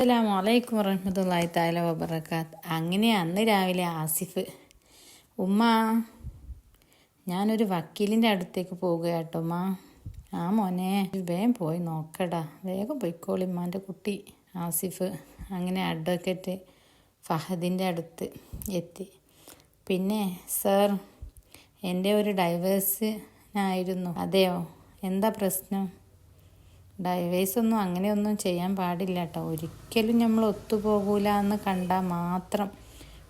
അസ്സലാമു അലൈക്കും വറഹ്മത്തുള്ളാഹി തആല വബറകാത്ത്. അങ്ങനെ അന്ന് രാവിലെ ആസിഫ് ഉമ്മ ഞാനൊരു വക്കീലിന്റെ അടുത്തേക്ക് പോവുകയാട്ടോ ഉമ്മ. ആ മോനെ വേഗം പോയി നോക്കടാ. വേഗം പോയിക്കോളി ഉമ്മാന്റെ കുട്ടി ആസിഫ്. അങ്ങനെ അഡ്വക്കേറ്റ് ഫഹദിന്റെ അടുത്ത് എത്തി. പിന്നെ സർ എന്റെ ഒരു ഡൈവേഴ്സിനായിരുന്നു. അതെയോ? എന്താ പ്രശ്നം? ഡൈവേഴ്സ് ഒന്നും അങ്ങനെയൊന്നും ചെയ്യാൻ പാടില്ല കേട്ടോ ഒരിക്കലും നമ്മൾ ഒത്തുപോകൂല എന്ന് കണ്ടാൽ മാത്രം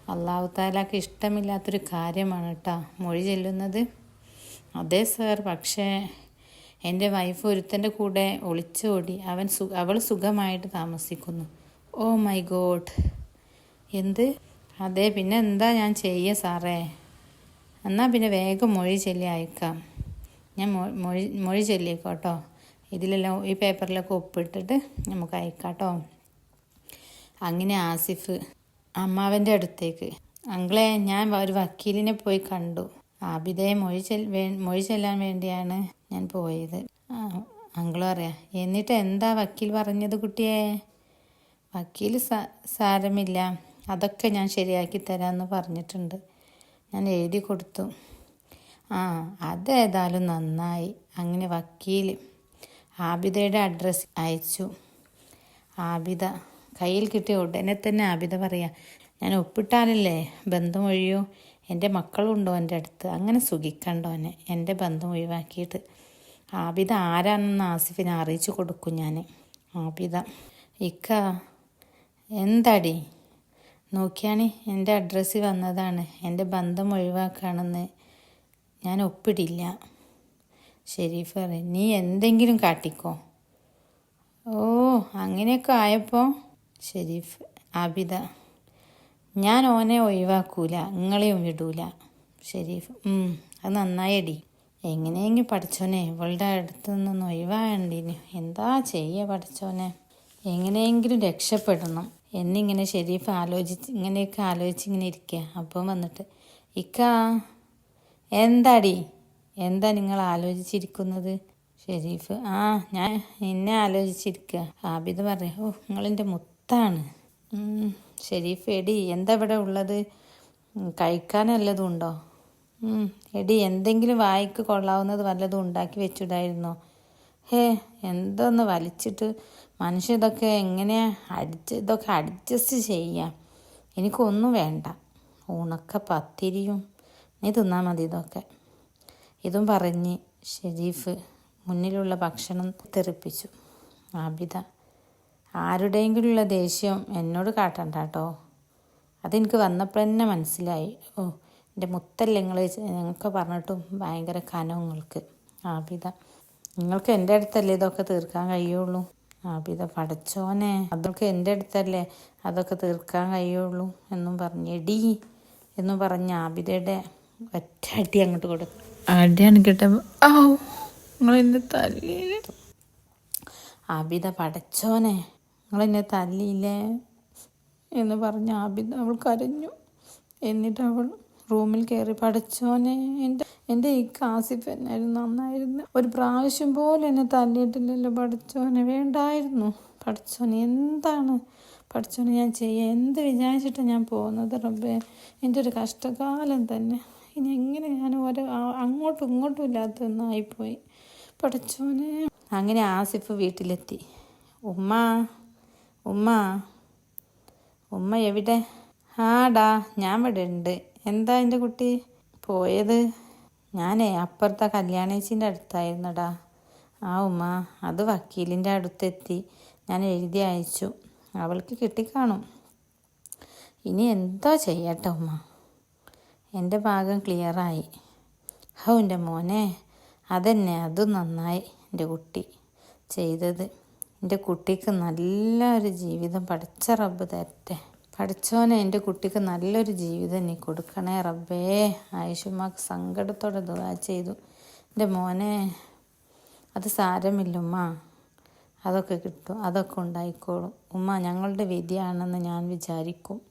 അള്ളാഹു താലാക്ക് ഇഷ്ടമില്ലാത്തൊരു കാര്യമാണ് കേട്ടോ മൊഴി ചെല്ലുന്നത്. അതെ സർ പക്ഷേ എന്റെ വൈഫ് ഒരുത്തന്റെ കൂടെ ഒളിച്ചോടി. അവൻ സു അവൾ സുഖമായിട്ട് താമസിക്കുന്നു. Oh my god. എന്ത്? അതെ പിന്നെ എന്താ ഞാൻ ചെയ്യുക സാറേ? എന്നാൽ പിന്നെ വേഗം മൊഴി ചൊല്ലി അയക്കാം. ഞാൻ മൊഴി മൊഴി ചൊല്ലിക്കോട്ടോ ഇതിലെല്ലാം ഈ പേപ്പറിലൊക്കെ ഒപ്പിട്ടിട്ട് നമുക്ക് അയക്കാട്ടോ. കേട്ടോ അങ്ങനെ ആസിഫ് അമ്മാവന്റെ അടുത്തേക്ക് അങ്കിളെ ഞാൻ ഒരു വക്കീലിനെ പോയി കണ്ടു. ആബിദയെ മൊഴി ചെൽ മൊഴി ചെല്ലാൻ വേണ്ടിയാണ് ഞാൻ പോയത്. ആ, പറയാം എന്നിട്ട് എന്താ വക്കീൽ പറഞ്ഞത് കുട്ടിയെ? വക്കീൽ സാരമില്ല. അതൊക്കെ ഞാൻ ശരിയാക്കി തരാമെന്ന് പറഞ്ഞിട്ടുണ്ട്. ഞാൻ എഴുതി കൊടുത്തു. ആ അതേതായാലും നന്നായി. അങ്ങനെ വക്കീൽ ആബിദയുടെ അഡ്രസ്സ് അയച്ചു. ആബിദ കയ്യിൽ കിട്ടിയ ഉടനെ തന്നെ ആബിദ പറയാ ഞാൻ ഒപ്പിട്ടാലല്ലേ? ബന്ധം ഒഴിയോ എന്റെ മക്കളുണ്ടോ എന്റെ അടുത്ത്? അങ്ങനെ സുഖിക്കണ്ടോനെ എന്റെ ബന്ധം ഒഴിവാക്കിയിട്ട്. ആബിദ ആരാണെന്ന് ആസിഫിനെ അറിയിച്ചു കൊടുക്കും ഞാൻ ആബിദ ഇക്ക എന്താടി? നോക്കിയാണ് എന്റെ അഡ്രസ്സിൽ വന്നതാണ്. എന്റെ ബന്ധം ഒഴിവാക്കുകയാണെന്ന് ഞാൻ ഒപ്പിടില്ല. ഷെരീഫ് പറയും നീ എന്തെങ്കിലും കാട്ടിക്കോ. ഓ അങ്ങനെയൊക്കെ ആയപ്പോൾ ഷെരീഫ് ആബിദ ഞാൻ ഓനെ ഒഴിവാക്കൂല നിങ്ങളെയും വിടൂല. ഷെരീഫ് അത് നന്നായടി. എങ്ങനെയെങ്കിലും പഠിച്ചോനെ ഇവളുടെ അടുത്ത് നിന്നൊന്ന് ഒഴിവാകണ്ടിന്. എന്താ ചെയ്യുക പഠിച്ചോനെ? എങ്ങനെയെങ്കിലും രക്ഷപ്പെടണം. എന്നിങ്ങനെ ഷെരീഫ് ആലോചിച്ച് ഇങ്ങനെയൊക്കെ ആലോചിച്ച് ഇങ്ങനെ ഇരിക്കുക അപ്പം വന്നിട്ട് ഇക്ക എന്താടി? എന്താ നിങ്ങൾ ആലോചിച്ചിരിക്കുന്നത്? ഷെരീഫ് ആ ഞാൻ എന്നെ ആലോചിച്ചിരിക്കുക ആബിദ് പറയാം ഓ നിങ്ങളെന്റെ മുത്താണ്. ഷെരീഫ് എടി എന്താ ഇവിടെ ഉള്ളത്? കഴിക്കാനല്ലതും ഉണ്ടോ? എടി എന്തെങ്കിലും വായിക്ക് കൊള്ളാവുന്നത് വല്ലതും ഉണ്ടാക്കി വെച്ചിടായിരുന്നോ? ഹേ എന്തോന്ന് വലിച്ചിട്ട് മനുഷ്യ ഇതൊക്കെ എങ്ങനെയാ അഡ്ജ ഇതൊക്കെ അഡ്ജസ്റ്റ് ചെയ്യാം? എനിക്കൊന്നും വേണ്ട. ഉണക്ക പത്തിരിയും. നീ തിന്നാൽ മതി ഇതൊക്കെ. ഇതും പറഞ്ഞ് ഷെരീഫ് മുന്നിലുള്ള ഭക്ഷണം തെറിപ്പിച്ചു. ആബിദ ആരുടെയെങ്കിലുള്ള ദേഷ്യം എന്നോട് കാട്ടണ്ട കേട്ടോ അതെനിക്ക് വന്നപ്പോൾ തന്നെ മനസ്സിലായി. ഓ എന്റെ മുത്തല്ല നിങ്ങൾ ഞങ്ങൾക്ക് പറഞ്ഞിട്ടും ഭയങ്കര കനം നിങ്ങൾക്ക്. ആബിദ നിങ്ങൾക്ക് എന്റെ അടുത്തല്ലേ ഇതൊക്കെ തീർക്കാൻ കഴിയുള്ളൂ? ആബിദ പടച്ചോനെ അതൊക്കെ എന്റെ അടുത്തല്ലേ അതൊക്കെ തീർക്കാൻ കഴിയുള്ളൂ എന്നും പറഞ്ഞ് എടി എന്നും പറഞ്ഞ് ആബിദയുടെ ഒറ്റ അടി അങ്ങോട്ട് കൊടുത്തു. അടിയാണ് കിട്ടുമ്പോൾ ഓ നിങ്ങൾ എന്നെ ആബിദ പടച്ചോനെ നിങ്ങൾ എന്നെ തല്ലിയില്ലേ? എന്ന് പറഞ്ഞ് ആബിദ അവൾ കരഞ്ഞു. എന്നിട്ട് അവൾ റൂമിൽ കയറി പടച്ചോനെ എന്റെ എന്റെ ഈ കാസിഫ് എന്നായിരുന്നു നന്നായിരുന്നു. ഒരു പ്രാവശ്യം പോലും എന്നെ തല്ലിയിട്ടില്ലല്ലോ പടച്ചോനെ. വേണ്ടായിരുന്നു. പടച്ചോനെ എന്താണ്? പഠിച്ചോനെ ഞാൻ ചെയ്യുക എന്ത് വിചാരിച്ചിട്ടാണ് ഞാൻ പോകുന്നത് റബ്ബേ? എന്റെ ഒരു കഷ്ടകാലം തന്നെ. ഇനി എങ്ങനെ ഞാൻ ഓരോ അങ്ങോട്ടും ഇങ്ങോട്ടും ഇല്ലാത്തൊന്നായിപ്പോയി പഠിച്ചോനെ അങ്ങനെ ആസിഫ് വീട്ടിലെത്തി. ഉമ്മ ഉമ്മ ഉമ്മ എവിടെ? ആടാ ഞാൻ ഇവിടെ ഉണ്ട്. എന്താ എന്റെ കുട്ടി? പോയത്? ഞാനേ അപ്പുറത്തെ കല്യാണേച്ചിന്റെ അടുത്തായിരുന്നടാ. ആ ഉമ്മ അത് വക്കീലിന്റെ അടുത്തെത്തി. ഞാൻ എഴുതി അയച്ചു. അവൾക്ക് കിട്ടിക്കാണും. ഇനി എന്താ ചെയ്യട്ടെ ഉമ്മ? എന്റെ ഭാഗം ക്ലിയറായി ഹൗ എന്റെ മോനെ അതന്നെ അതും നന്നായി എന്റെ കുട്ടി ചെയ്തത്. എന്റെ കുട്ടിക്ക് നല്ലൊരു ജീവിതം പഠിച്ച റബ്ബ് തരട്ടെ. പഠിച്ചോനെ എന്റെ കുട്ടിക്ക് നല്ലൊരു ജീവിതം നീ കൊടുക്കണേ റബ്ബേ. ആയിഷുമാക്ക് സങ്കടത്തോടെ ദുആ ചെയ്തു. എന്റെ മോനെ അത് സാരമില്ല ഉമ്മ. അതൊക്കെ കിട്ടും അതൊക്കെ ഉണ്ടായിക്കോളും. ഉമ്മ ഞങ്ങളുടെ വിധിയാണെന്ന് ഞാൻ വിചാരിക്കും.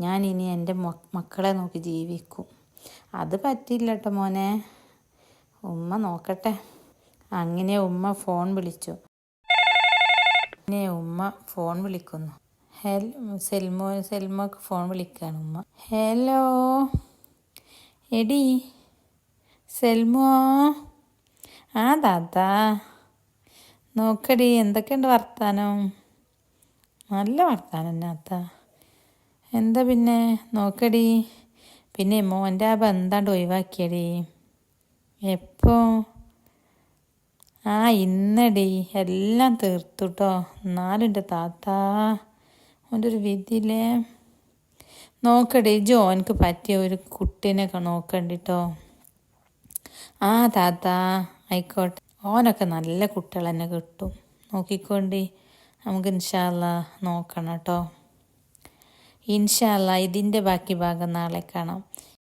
ഞാൻ ഇനി എന്റെ മക്കളെ നോക്കി ജീവിക്കും. അത് പറ്റില്ല കേട്ടോ മോനെ. ഉമ്മ നോക്കട്ടെ. അങ്ങനെ ഉമ്മ ഫോൺ വിളിച്ചു. പിന്നെ ഉമ്മ ഫോൺ വിളിക്കുന്നു. ഹലോ സെൽമോ സെൽമോക്ക് ഫോൺ വിളിക്കുകയാണ് ഉമ്മ. ഹലോ. എടി സെൽമോ. ആ താത്താ നോക്കടി എന്തൊക്കെയുണ്ട് വർത്താനം? നല്ല വർത്താനം താത്ത എന്താ പിന്നെ? നോക്കടി. പിന്നെ മോന്റെ ആ ബന്ധാണ്ട് ഒഴിവാക്കിയടി. എപ്പോ? ആ ഇന്നടി. എല്ലാം തീർത്തുട്ടോ. നാലുണ്ട് താത്ത അവന്റെ ഒരു വിധിയില്ലേ? നോക്കടി ജോനക്ക് പറ്റിയ ഒരു കുട്ടീനൊക്കെ നോക്കണ്ടിട്ടോ. ആ താത്ത ആയിക്കോട്ടെ. ഓനൊക്കെ നല്ല കുട്ടികൾ തന്നെ കിട്ടും. നോക്കിക്കോണ്ടി. നമുക്ക് ഇൻഷാല്ല നോക്കണം കേട്ടോ. ഇൻഷാല്ല ഇതിന്റെ ബാക്കി ഭാഗം നാളെ കാണാം.